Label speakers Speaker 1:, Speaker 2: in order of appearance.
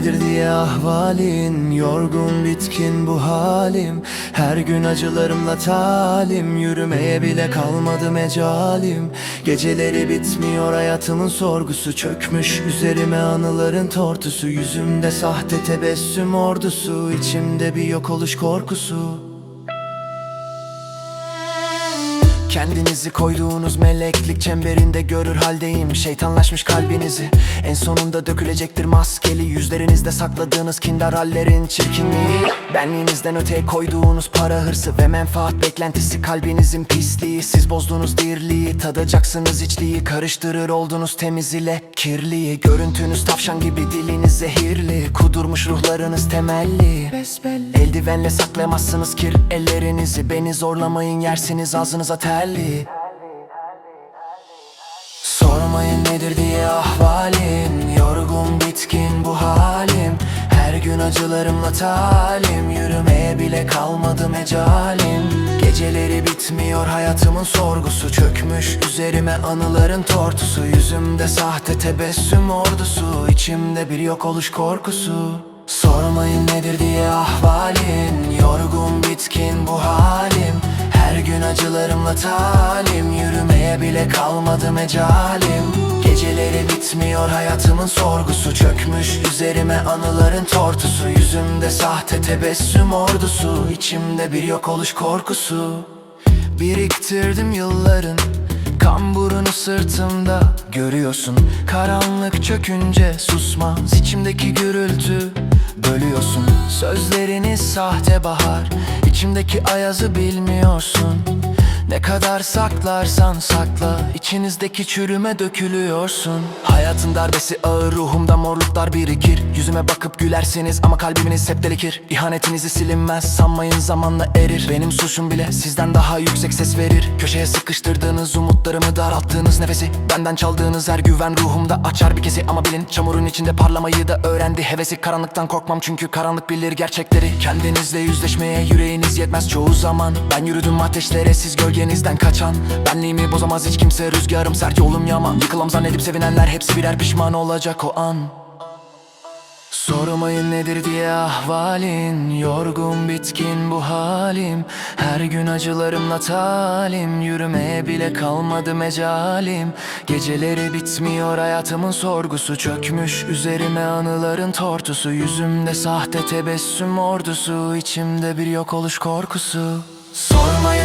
Speaker 1: nedir diye ahvalin Yorgun bitkin bu halim. Her gün acılarımla talim. Yürümeye bile kalmadı mecalim. Geceleri bitmiyor hayatımın sorgusu Çökmüş. Üzerime anıların tortusu. Yüzümde sahte tebessüm ordusu. İçimde bir yok oluş korkusu Kendinizi koyduğunuz meleklik çemberinde görür haldeyim. Şeytanlaşmış kalbinizi. En sonunda dökülecektir maskeli. Yüzlerinizde sakladığınız kindar hallerin çirkinliği. Benliğinizden öteye koyduğunuz para hırsı Ve menfaat beklentisi. Kalbinizin pisliği Siz bozduğunuz dirliği. Tadacaksınız içliği Karıştırır oldunuz temiz ile kirliyi Görüntünüz tavşan gibi diliniz zehirli. Kudurmuş ruhlarınız temelli. Besbelli Eldivenle saklayamazsınız kir ellerinizi. Beni zorlamayın yersiniz ağzınıza telli Sormayın nedir diye ahvalim. Yorgun bitkin bu halim. Her gün acılarımla talim. Yürümeye bile kalmadı mecalim Geceleri bitmiyor hayatımın sorgusu. Çökmüş üzerime anıların tortusu. Yüzümde sahte tebessüm ordusu. İçimde bir yok oluş korkusu Sormayın nedir diye ahvalin Yorgun bitkin bu halim. Her gün acılarımla talim. Yürümeye bile kalmadı mecalim. Geceleri bitmiyor hayatımın sorgusu. Çökmüş üzerime anıların tortusu. Yüzümde sahte tebessüm ordusu. İçimde bir yok oluş korkusu. Biriktirdim yılların Kamburunu sırtımda. Görüyorsun Karanlık çökünce susmaz. İçimdeki gürültü Bölüyorsun. Sözleriniz sahte bahar İçimdeki ayazı bilmiyorsun ne kadar saklarsan sakla içinizdeki çürüme dökülüyorsun. Hayatın darbesi ağır ruhumda morluklar birikir. Yüzüme bakıp gülersiniz ama kalbimiz hep delikir. İhanetinizi silinmez sanmayın zamanla erir. Benim suçum bile sizden daha yüksek ses verir. Köşeye sıkıştırdığınız umutlarımı daralttığınız nefesi Benden çaldığınız her güven ruhumda açar bir kesi. Ama bilin çamurun içinde parlamayı da öğrendi hevesi. Karanlıktan korkmam çünkü karanlık bilir gerçekleri. Kendinizle yüzleşmeye yüreğiniz yetmez çoğu zaman. Ben yürüdüm ateşlere siz gölgenizden kaçan. Benliğimi bozamaz hiç kimse rüzgarım sert yolum yaman. Yıkılam zannedip sevinenler hepsi birer pişman olacak o an. Sormayın nedir diye ahvalin Yorgun bitkin bu halim. Her gün acılarımla talim Yürümeye bile kalmadı mecalim. Geceleri bitmiyor hayatımın sorgusu Çökmüş üzerime anıların tortusu. Yüzümde sahte tebessüm ordusu içimde bir yok oluş korkusu. Sormayın